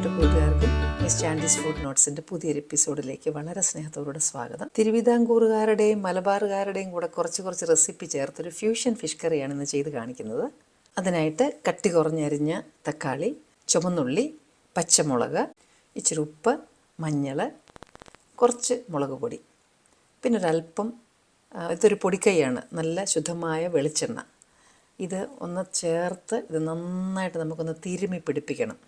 പ്രിയപ്പെട്ട കൂട്ടുകാർക്കും miss ചാൻഡീസ് food നോട്ട്സിന്റെ പുതിയൊരു എപ്പിസോഡിലേക്ക് വളരെ സ്നേഹത്തോടെ സ്വാഗതം. തിരുവിതാംകൂറുകാരുടെയും മലബാറുകാരുടെയും കൂടെ കുറച്ച് കുറച്ച് റെസിപ്പി ചേർത്തൊരു ഫ്യൂഷൻ ഫിഷ് കറിയാണ് ഇന്ന് ചെയ്ത് കാണിക്കുന്നത്. അതിനായിട്ട് കട്ടി കുറഞ്ഞരിഞ്ഞ തക്കാളി ചുമന്നുള്ളി പച്ചമുളക് ഇച്ചിരി ഉപ്പ് മഞ്ഞൾ കുറച്ച് മുളക് പൊടി. പിന്നെ ഒരല്പം ഇതൊരു പൊടിക്കൈയാണ് നല്ല ശുദ്ധമായ വെളിച്ചെണ്ണ. ഇത് ഒന്ന് ചേർത്ത് ഇത് നന്നായിട്ട് നമുക്കൊന്ന് തിരുമി പിടിപ്പിക്കണം.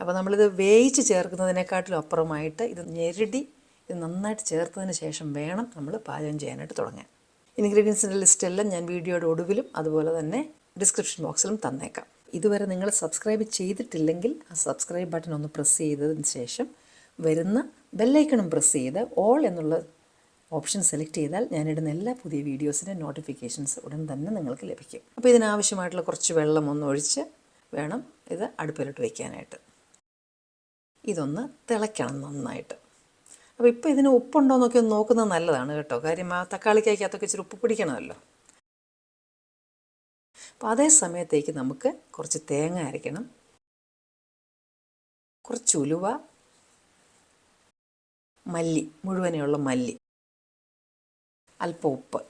അപ്പോൾ നമ്മളിത് വേവിച്ച് ചേർക്കുന്നതിനെക്കാട്ടിലും അപ്പുറമായിട്ട് ഇത് ഞെരടി ഇത് നന്നായിട്ട് ചേർത്തതിന് ശേഷം വേണം നമ്മൾ പാചകം ചെയ്യാനായിട്ട് തുടങ്ങാൻ. ഇൻഗ്രീഡിയൻസിന്റെ ലിസ്റ്റെല്ലാം ഞാൻ വീഡിയോയുടെ ഒടുവിലും അതുപോലെ തന്നെ ഡിസ്ക്രിപ്ഷൻ ബോക്സിലും തന്നേക്കാം. ഇതുവരെ നിങ്ങൾ സബ്സ്ക്രൈബ് ചെയ്തിട്ടില്ലെങ്കിൽ ആ സബ്സ്ക്രൈബ് ബട്ടൺ ഒന്ന് പ്രസ് ചെയ്തതിന് ശേഷം വരുന്ന ബെല്ലൈക്കണും പ്രസ് ചെയ്ത് ഓൾ എന്നുള്ള ഓപ്ഷൻ സെലക്ട് ചെയ്താൽ ഞാനിടുന്ന എല്ലാ പുതിയ വീഡിയോസിന്റെ നോട്ടിഫിക്കേഷൻസ് ഉടൻ തന്നെ നിങ്ങൾക്ക് ലഭിക്കും. അപ്പോൾ ഇതിനാവശ്യമായിട്ടുള്ള കുറച്ച് വെള്ളം ഒന്ന് ഒഴിച്ച് വേണം ഇത് അടുപ്പിലോട്ട് വയ്ക്കാനായിട്ട്. ഇതൊന്ന് തിളയ്ക്കണം നന്നായിട്ട്. അപ്പോൾ ഇപ്പോൾ ഇതിന് ഉപ്പുണ്ടോ എന്നൊക്കെ ഒന്ന് നോക്കുന്നത് നല്ലതാണ് കേട്ടോ. കാര്യം ആ തക്കാളിക്കകത്തൊക്കെ ഇച്ചിരി ഉപ്പ് പിടിക്കണമല്ലോ. അപ്പോൾ അതേ സമയത്തേക്ക് നമുക്ക് കുറച്ച് തേങ്ങ അരയ്ക്കണം. കുറച്ച് ഉലുവ. മല്ലി മുഴുവനെയുള്ള മല്ലി. അല്പം ഉപ്പ്.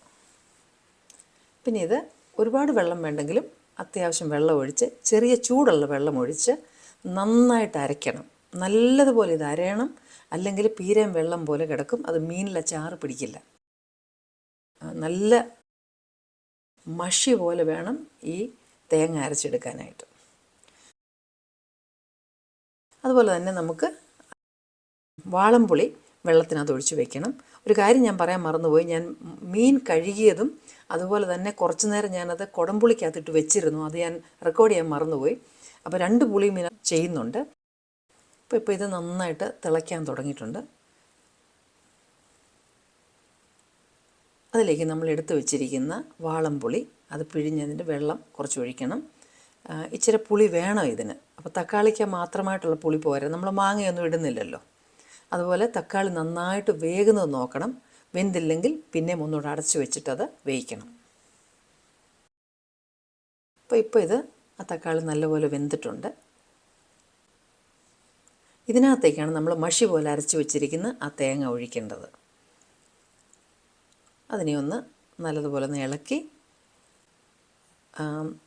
പിന്നെ ഇത് ഒരുപാട് വെള്ളം വേണ്ടെങ്കിലും അത്യാവശ്യം വെള്ളം ഒഴിച്ച് ചെറിയ ചൂടുള്ള വെള്ളം ഒഴിച്ച് നന്നായിട്ട് അരയ്ക്കണം. നല്ലതുപോലെ ഇത് അരയണം. അല്ലെങ്കിൽ പീരയും വെള്ളം പോലെ കിടക്കും. അത് മീനിലെ ചാറ് പിടിക്കില്ല. നല്ല മഷി പോലെ വേണം ഈ തേങ്ങ അരച്ചെടുക്കാനായിട്ട്. അതുപോലെ തന്നെ നമുക്ക് വാളംപുളി വെള്ളത്തിനകത്ത് ഒഴിച്ച് വെക്കണം. ഒരു കാര്യം ഞാൻ പറയാൻ മറന്നുപോയി. ഞാൻ മീൻ കഴുകിയതും അതുപോലെ തന്നെ കുറച്ച് നേരം ഞാനത് കുടംപുളിക്കകത്തിട്ട് വെച്ചിരുന്നു. അത് ഞാൻ റെക്കോർഡ് ചെയ്യാൻ മറന്നുപോയി. അപ്പോൾ രണ്ട് പുളി മീൻ ചെയ്യുന്നുണ്ട്. അപ്പോൾ ഇപ്പോൾ ഇത് നന്നായിട്ട് തിളയ്ക്കാൻ തുടങ്ങിയിട്ടുണ്ട്. അതിലേക്ക് നമ്മൾ എടുത്തു വെച്ചിരിക്കുന്ന വാളംപുളി അത് പിഴിഞ്ഞതിന്റെ വെള്ളം കുറച്ച് ഒഴിക്കണം. ഇച്ചിരി പുളി വേണം ഇതിന്. അപ്പോൾ തക്കാളിക്ക് മാത്രമായിട്ടുള്ള പുളി പോരാ. നമ്മൾ മാങ്ങയൊന്നും ഇടുന്നില്ലല്ലോ. അതുപോലെ തക്കാളി നന്നായിട്ട് വേകുന്നത് നോക്കണം. വെന്തില്ലെങ്കിൽ പിന്നെ ഒന്നുകൂടെ അടച്ചു വെച്ചിട്ടത് വേവിക്കണം. അപ്പോൾ ഇപ്പോൾ ഇത് ആ തക്കാളി നല്ലപോലെ വെന്തിട്ടുണ്ട്. ഇതിനകത്തേക്കാണ് നമ്മൾ മഷി പോലെ അരച്ച് വെച്ചിരിക്കുന്ന ആ തേങ്ങ ഒഴിക്കേണ്ടത്. അതിനെ ഒന്ന് നല്ലതുപോലെ ഒന്ന് ഇളക്കി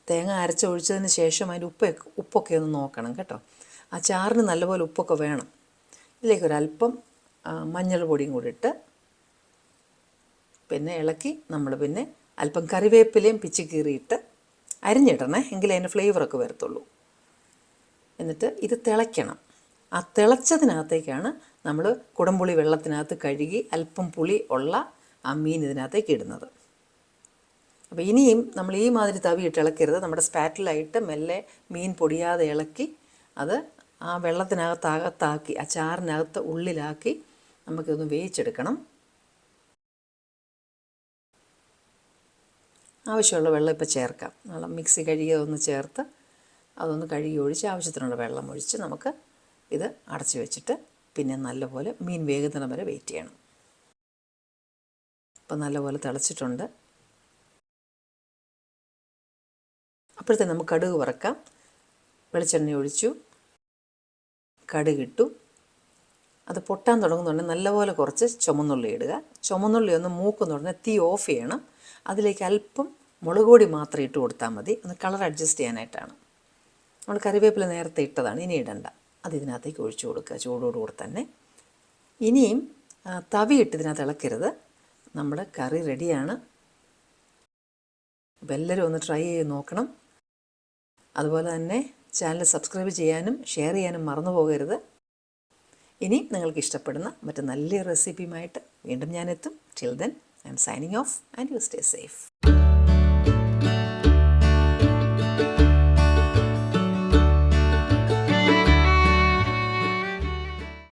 തേങ്ങ അരച്ചൊഴിച്ചതിന് ശേഷം അതിന്റെ ഉപ്പ ഉപ്പൊക്കെ ഒന്ന് നോക്കണം കേട്ടോ. ആ ചാറിന് നല്ലപോലെ ഉപ്പൊക്കെ വേണം. ഇതിലേക്ക് ഒരല്പം മഞ്ഞൾ പൊടിയും കൂടി ഇട്ട് പിന്നെ ഇളക്കി നമ്മൾ പിന്നെ അല്പം കറിവേപ്പിലയും പിച്ചി കീറിയിട്ട് അരിഞ്ഞിടണേ എങ്കിലേ അതിന്റെ ഫ്ലേവറൊക്കെ വരത്തുള്ളൂ. എന്നിട്ട് ഇത് തിളയ്ക്കണം. ആ തിളച്ചതിനകത്തേക്കാണ് നമ്മൾ കുടംപുളി വെള്ളത്തിനകത്ത് കഴുകി അല്പം പുളി ഉള്ള ആ മീൻ ഇതിനകത്തേക്ക് ഇടുന്നത്. അപ്പോൾ ഇനിയും നമ്മൾ ഈ മാതിരി തവി ഇട്ട് ഇളക്കരുത്. നമ്മുടെ സ്പാറ്റിലായിട്ട് മെല്ലെ മീൻ പൊടിയാതെ ഇളക്കി അത് ആ വെള്ളത്തിനകത്ത് അകത്താക്കി ആ ചാറിനകത്ത് ഉള്ളിലാക്കി നമുക്കിതൊന്ന് വേവിച്ചെടുക്കണം. ആവശ്യമുള്ള വെള്ളം ഇപ്പോൾ ചേർക്കാം. നല്ല മിക്സി കഴുകിയതൊന്ന് ചേർത്ത് അതൊന്ന് കഴുകി ഒഴിച്ച് ആവശ്യത്തിനുള്ള വെള്ളം ഒഴിച്ച് നമുക്ക് ഇത് അടച്ചു വെച്ചിട്ട് പിന്നെ നല്ലപോലെ മീൻ വേകുന്നിടം വരെ വെയിറ്റ് ചെയ്യണം. അപ്പം നല്ലപോലെ തിളച്ചിട്ടുണ്ട്. അപ്പോഴത്തെ നമുക്ക് കടുക് വറക്കാം. വെളിച്ചെണ്ണ ഒഴിച്ചു. കടുകിട്ടു അത് പൊട്ടാൻ തുടങ്ങുന്നുണ്ടെങ്കിൽ നല്ലപോലെ കുറച്ച് ചുമന്നുള്ളി ഇടുക. ചുമന്നുള്ളി ഒന്ന് മൂക്കുന്ന ഉടനെ തീ ഓഫ് ചെയ്യണം. അതിലേക്ക് അല്പം മുളക് പൊടി മാത്രം ഇട്ട് കൊടുത്താൽ മതി. ഒന്ന് കളർ അഡ്ജസ്റ്റ് ചെയ്യാനായിട്ടാണ്. നമ്മൾ കറിവേപ്പില നേരത്തെ ഇട്ടതാണ്. ഇനി ഇടണ്ട. അത് ഇതിനകത്തേക്ക് ഒഴിച്ചു കൊടുക്കുക ചൂടോടുകൂടി തന്നെ. ഇനിയും തവിയിട്ട് ഇതിനകത്ത് ഇളക്കരുത്. നമ്മുടെ കറി റെഡിയാണ്. എല്ലാവരും ഒന്ന് ട്രൈ ചെയ്ത് നോക്കണം. അതുപോലെ തന്നെ ചാനൽ സബ്സ്ക്രൈബ് ചെയ്യാനും ഷെയർ ചെയ്യാനും മറന്നു പോകരുത്. ഇനി നിങ്ങൾക്ക് ഇഷ്ടപ്പെടുന്ന മറ്റ് നല്ല റെസിപ്പിയുമായിട്ട് വീണ്ടും ഞാനെത്തും. Till then I'm signing off and you stay safe